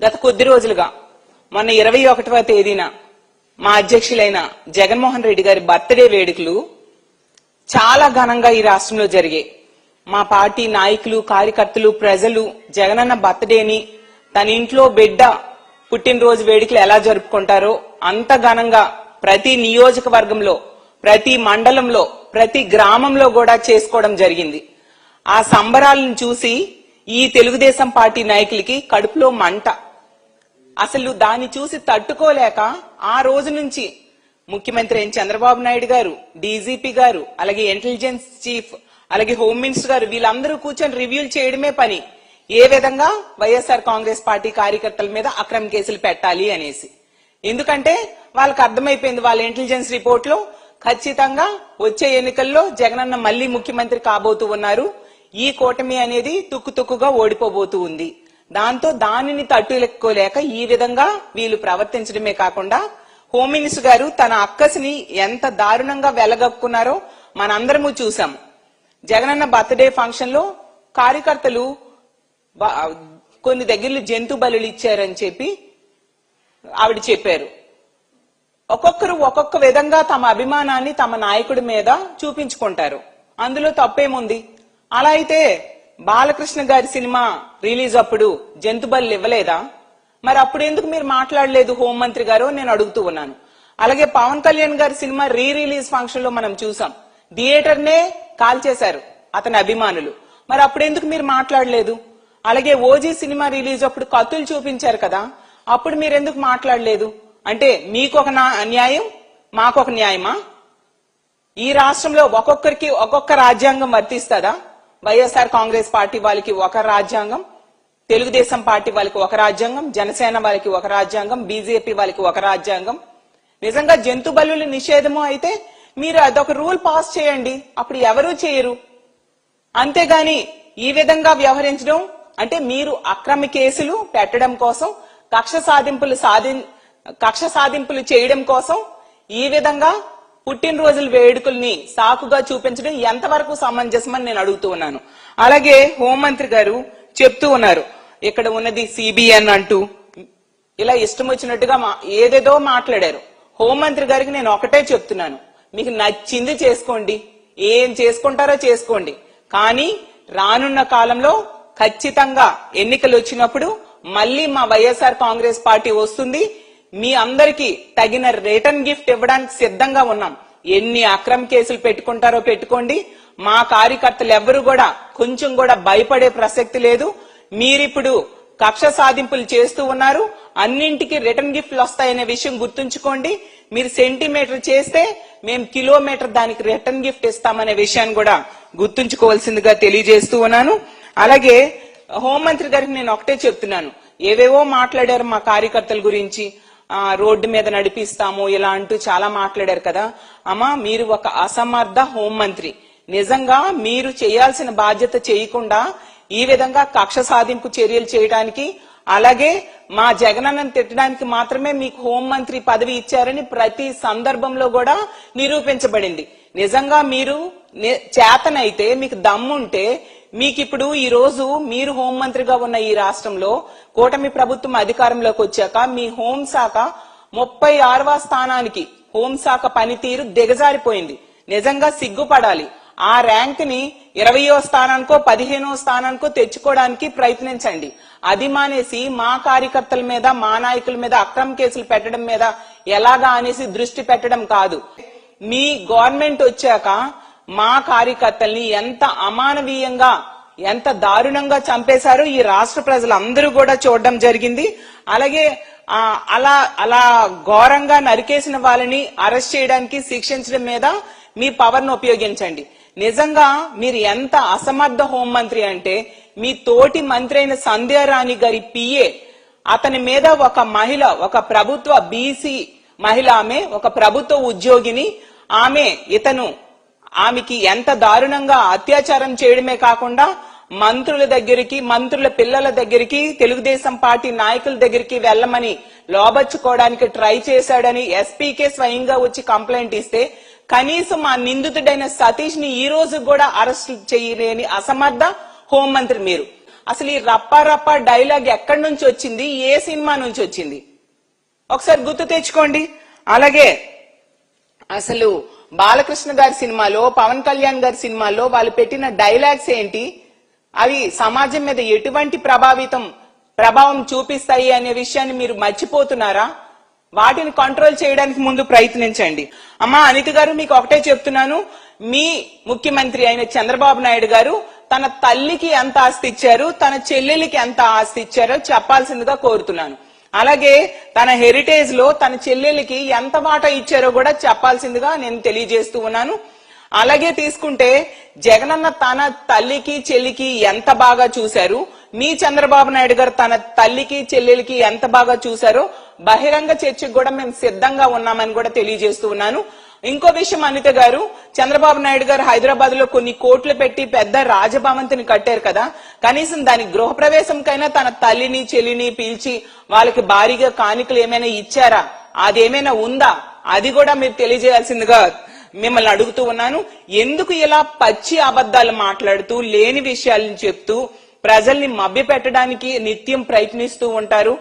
గత కొద్ది రోజులుగా మొన్న ఇరవై ఒకటవ తేదీన మా అధ్యక్షులైన జగన్మోహన్ రెడ్డి గారి బర్త్డే వేడుకలు చాలా ఘనంగా ఈ రాష్ట్రంలో జరిగాయి. మా పార్టీ నాయకులు కార్యకర్తలు ప్రజలు జగనన్న బర్త్డేని తన ఇంట్లో బిడ్డ పుట్టినరోజు వేడుకలు ఎలా జరుపుకుంటారో అంత ఘనంగా ప్రతి నియోజకవర్గంలో ప్రతి మండలంలో ప్రతి గ్రామంలో కూడా చేసుకోవడం జరిగింది. ఆ సంబరాలను చూసి ఈ తెలుగుదేశం పార్టీ నాయకులకి కడుపులో మంట. అసలు దాన్ని చూసి తట్టుకోలేక ఆ రోజు నుంచి ముఖ్యమంత్రి అయిన చంద్రబాబు నాయుడు గారు డీజీపీ గారు అలాగే ఇంటెలిజెన్స్ చీఫ్ అలాగే హోమ్ మినిస్టర్ గారు వీళ్ళందరూ కూర్చొని రివ్యూలు చేయడమే పని. ఏ విధంగా వైఎస్ఆర్ కాంగ్రెస్ పార్టీ కార్యకర్తల మీద అక్రమ కేసులు పెట్టాలి అనేసి. ఎందుకంటే వాళ్ళకి అర్థమైపోయింది వాళ్ళ ఇంటెలిజెన్స్ రిపోర్ట్లో ఖచ్చితంగా వచ్చే ఎన్నికల్లో జగనన్న మళ్ళీ ముఖ్యమంత్రి కాబోతూ ఉన్నారు. ఈ కూటమి అనేది తుక్కు తుక్కుగా ఓడిపోబోతూ ఉంది. దాంతో దానిని తట్టులెక్కోలేక ఈ విధంగా వీళ్ళు ప్రవర్తించడమే కాకుండా హోమ్ మినిస్టర్ గారు తన అక్కసిని ఎంత దారుణంగా వెలగక్కున్నారో మనందరము చూసాం జగనన్న బర్త్డే ఫంక్షన్లో కార్యకర్తలు కొన్ని దగ్గరలో జంతు బలులు ఇచ్చారని చెప్పి ఆవిడ చెప్పారు. ఒక్కొక్కరు ఒక్కొక్క విధంగా తమ అభిమానాన్ని తమ నాయకుడి మీద చూపించుకుంటారు. అందులో తప్పేముంది? అలా అయితే బాలకృష్ణ గారి సినిమా రిలీజ్ అప్పుడు జంతుబల్లు ఇవ్వలేదా? మరి అప్పుడు ఎందుకు మీరు మాట్లాడలేదు హోంమంత్రి గారు నేను అడుగుతూ ఉన్నాను. అలాగే పవన్ కళ్యాణ్ గారి సినిమా రీ రిలీజ్ ఫంక్షన్లో మనం చూసాం. థియేటర్ నే కాల్ చేశారు అతని అభిమానులు. మరి అప్పుడు ఎందుకు మీరు మాట్లాడలేదు? అలాగే ఓజీ సినిమా రిలీజ్ అప్పుడు కత్తులు చూపించారు కదా అప్పుడు మీరు ఎందుకు మాట్లాడలేదు? అంటే మీకు ఒక నా- న్యాయం మాకు ఒక న్యాయమా? ఈ రాష్ట్రంలో ఒక్కొక్కరికి ఒక్కొక్క రాజ్యాంగం వర్తిస్తుందా? వైఎస్ఆర్ కాంగ్రెస్ పార్టీ వాళ్ళకి ఒక రాజ్యాంగం తెలుగుదేశం పార్టీ వాళ్ళకి ఒక రాజ్యాంగం జనసేన వాళ్ళకి ఒక రాజ్యాంగం బీజేపీ వాళ్ళకి ఒక రాజ్యాంగం. నిజంగా జంతు బలుల నిషేధము అయితే మీరు అదొక రూల్ పాస్ చేయండి. అప్పుడు ఎవరూ చేయరు? అంతేగాని ఈ విధంగా వ్యవహరించడం అంటే మీరు అక్రమ కేసులు పెట్టడం కోసం కక్ష సాధింపులు సాధి కక్ష సాధింపులు చేయడం కోసం ఈ విధంగా పుట్టినరోజుల వేడుకల్ని సాకుగా చూపించడం ఎంతవరకు సమంజసమని నేను అడుగుతూ ఉన్నాను. అలాగే హోంమంత్రి గారు చెప్తూ ఉన్నారు. ఇక్కడ ఉన్నది సిబిఎన్ అంటూ. ఇలా ఇష్టం వచ్చినట్టుగా మా- ఏదేదో మాట్లాడారు. హోంమంత్రి గారికి నేను ఒకటే చెప్తున్నాను. మీకు నచ్చింది చేసుకోండి. ఏం చేసుకుంటారో చేసుకోండి. కానీ రానున్న కాలంలో ఖచ్చితంగా ఎన్నికలు వచ్చినప్పుడు మళ్ళీ మా వైఎస్ఆర్ కాంగ్రెస్ పార్టీ వస్తుంది. మీ అందరికీ తగిన రిటర్న్ గిఫ్ట్ ఇవ్వడానికి సిద్ధంగా ఉన్నాం. ఎన్ని అక్రమ కేసులు పెట్టుకుంటారో పెట్టుకోండి. మా కార్యకర్తలు ఎవ్వరు కూడా కొంచెం కూడా భయపడే ప్రసక్తి లేదు. మీరిప్పుడు కక్ష సాధింపులు చేస్తూ ఉన్నారు. అన్నింటికి రిటర్న్ గిఫ్ట్లు వస్తాయనే విషయం గుర్తుంచుకోండి. మీరు సెంటీమీటర్ చేస్తే మేము కిలోమీటర్ దానికి రిటర్న్ గిఫ్ట్ ఇస్తామనే విషయాన్ని కూడా గుర్తుంచుకోవాల్సిందిగా తెలియజేస్తూ ఉన్నాను. అలాగే హోంమంత్రి గారికి నేను ఒకటే చెప్తున్నాను. ఏవేవో మాట్లాడారు మా కార్యకర్తల గురించి. రోడ్డు మీద నడిపిస్తాము ఇలా అంటూ చాలా మాట్లాడారు కదా. అమ్మా మీరు ఒక అసమర్థ హోంమంత్రి. నిజంగా మీరు చేయాల్సిన బాధ్యత చేయకుండా ఈ విధంగా కక్ష సాధింపు చర్యలు చేయడానికి అలాగే మా జగనన్నను తిట్టడానికి మాత్రమే మీకు హోంమంత్రి పదవి ఇచ్చారని ప్రతి సందర్భంలో కూడా నిరూపించబడింది. నిజంగా మీరు చేతనైతే మీకు దమ్ముంటే మీకు ఇప్పుడు ఈ రోజు మీరు హోంమంత్రిగా ఉన్న ఈ రాష్ట్రంలో కూటమి ప్రభుత్వం అధికారంలోకి వచ్చాక మీ హోంశాఖ ముప్పై ఆరవ స్థానానికి హోంశాఖ పనితీరు దిగజారిపోయింది. నిజంగా సిగ్గుపడాలి. ఆ ర్యాంక్ని ఇరవయో స్థానానికో పదిహేనో స్థానానికో తెచ్చుకోవడానికి ప్రయత్నించండి. అది మానేసి మా కార్యకర్తల మీద మా నాయకుల మీద అక్రమ కేసులు పెట్టడం మీద ఎలాగా అనేసి దృష్టి పెట్టడం కాదు. మీ గవర్నమెంట్ వచ్చాక మా కార్యకర్తల్ని ఎంత అమానవీయంగా ఎంత దారుణంగా చంపేశారో ఈ రాష్ట్ర ప్రజలందరూ కూడా చూడడం జరిగింది. అలాగే అలా అలా ఘోరంగా నరికేసిన వాళ్ళని అరెస్ట్ చేయడానికి శిక్షించడం మీద మీ పవర్ను ఉపయోగించండి. నిజంగా మీరు ఎంత అసమర్థ హోంమంత్రి అంటే మీ తోటి మంత్రి అయిన సంధ్యారాణి గారి పిఏ అతని మీద ఒక మహిళ ఒక ప్రభుత్వ బీసీ మహిళ ఆమె ఒక ప్రభుత్వ ఉద్యోగిని ఆమె ఇతను ఆమెకి ఎంత దారుణంగా అత్యాచారం చేయడమే కాకుండా మంత్రుల దగ్గరికి మంత్రుల పిల్లల దగ్గరికి తెలుగుదేశం పార్టీ నాయకుల దగ్గరికి వెళ్ళమని లోబచ్చుకోవడానికి ట్రై చేశాడని ఎస్పీకే స్వయంగా వచ్చి కంప్లైంట్ ఇస్తే కనీసం ఆ నిందితుడైన సతీష్ని ఈ రోజు కూడా అరెస్ట్ చేయలేని అసమర్థ హోంమంత్రి మీరు. అసలు ఈ రప్పా రప్పా డైలాగ్ ఎక్కడి నుంచి వచ్చింది? ఏ సినిమా నుంచి వచ్చింది? ఒకసారి గుర్తు తెచ్చుకోండి. అలాగే అసలు బాలకృష్ణ గారి సినిమాలో పవన్ కళ్యాణ్ గారి సినిమాలో వాళ్ళు పెట్టిన డైలాగ్స్ ఏంటి? అవి సమాజం మీద ఎటువంటి ప్రభావితం ప్రభావం చూపిస్తాయి అనే విషయాన్ని మీరు మర్చిపోతున్నారా? వాటిని కంట్రోల్ చేయడానికి ముందు ప్రయత్నించండి. అమ్మా అనిత గారు మీకు ఒకటే చెప్తున్నాను. మీ ముఖ్యమంత్రి అయిన చంద్రబాబు నాయుడు గారు తన తల్లికి ఎంత ఆస్తి ఇచ్చారు తన చెల్లెలికి ఎంత ఆస్తి ఇచ్చారో చెప్పాల్సిందిగా కోరుతున్నాను. అలాగే తన హెరిటేజ్లో తన చెల్లెలికి ఎంత వాటా ఇచ్చారో కూడా చెప్పాల్సిందిగా నేను తెలియజేస్తూ ఉన్నాను. అలాగే తీసుకుంటే జగనన్న తన తల్లికి చెల్లికి ఎంత బాగా చూశారు? మీ చంద్రబాబు నాయుడు గారు తన తల్లికి చెల్లెలికి ఎంత బాగా చూశారో బహిరంగ చర్చకు కూడా మేము సిద్ధంగా ఉన్నామని కూడా తెలియజేస్తూ ఉన్నాను. ఇంకో విషయం అనిత గారు చంద్రబాబు నాయుడు గారు హైదరాబాద్లో కొన్ని కోట్లు పెట్టి పెద్ద రాజభవంతిని కట్టారు కదా. కనీసం దాని గృహప్రవేశంకైనా తన తల్లిని చెల్లిని పిలిచి వాళ్ళకి భారీగా కానుకలు ఏమైనా ఇచ్చారా? అదేమైనా ఉందా? అది కూడా మీరు తెలియజేయాల్సిందిగా మిమ్మల్ని అడుగుతూ ఉన్నాను. ఎందుకు ఇలా పచ్చి అబద్ధాలు మాట్లాడుతూ లేని విషయాలను చెప్తూ ప్రజల్ని మభ్య పెట్టడానికి నిత్యం ప్రయత్నిస్తూ ఉంటారు?